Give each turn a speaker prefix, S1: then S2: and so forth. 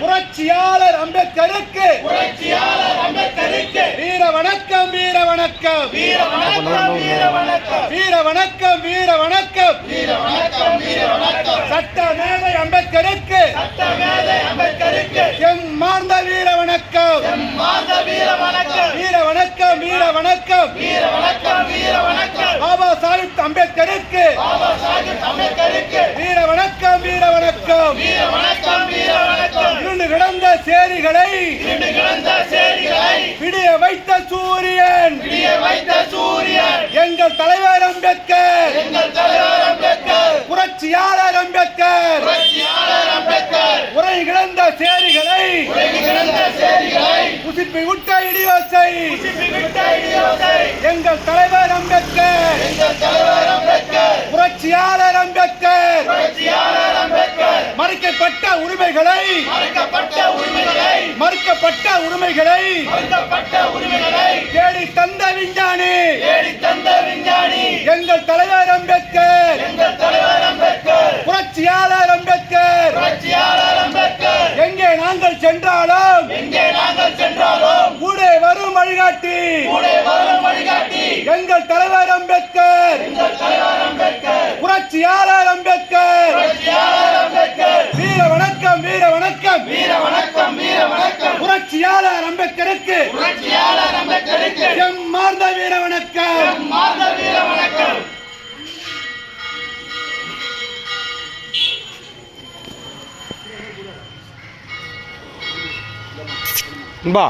S1: புரட்சியாளர் அம்பேத்கருக்கு.
S2: புரட்சியாளர் அம்பேத்கருக்கு.
S1: வீர வணக்கம் வீர வணக்கம்.
S2: வீர வணக்கம் வீர வணக்கம்.
S1: வீர வணக்கம் வீர வணக்கம்.
S2: வீர வணக்கம் வீர வணக்கம்.
S1: சட்ட மேதை அம்பேத்கருக்கு.
S2: சட்டமேதை அம்பேத்கருக்கு.
S1: எம்மார்ந்த வீர வணக்கம்.
S2: மாத வீர வணக்கம்.
S1: வீர வணக்கம் வீர வணக்கம்.
S2: வீர வணக்கம் வீர வணக்கம்.
S1: பாபா சாஹிப் அம்பேத்கருக்கு.
S2: பாபா சாஹிப் அம்பேத்கருக்கு.
S1: வீர வணக்கம் வீர வணக்கம்
S2: வீர வணக்கம் வீர வணக்கம்
S1: இருண்டு கிடந்த சேரிகளை விடிய வைத்த சூரியன்
S2: விடிய வைத்த சூரியன்
S1: எங்கள் தலைவர் அம்பேத்கர்
S2: எங்கள் தலைவர் அம்பேத்கர்
S1: புரட்சியாளர் அம்பேத்கர்
S2: புரட்சியாளர் அம்பேத்கர்
S1: உரை கிடந்த சேரிகளை
S2: உலகி கிடந்த சேரிகளை
S1: புசிப்பி விட்ட இடியோசை
S2: விட்ட இடியோசை
S1: எங்கள் தலைவர் அம்பேத்கர்
S2: எங்கள் தலைவர் அம்பேத்கர்
S1: புரட்சியாளர் அம்பேத்கர் உரிமைகளை
S2: மறுக்கப்பட்ட உரிமைகளை
S1: தேடி தந்த விஞ்ஞானி எங்கள் தலைவர் அம்பேத்கர் புரட்சியாளர் அம்பேத்கர் எங்கே நாங்கள் சென்றாலும் கூட வரும் வழிகாட்டி எங்கள் தலைவர் அம்பேத்கர் புரட்சியாளர்
S3: பா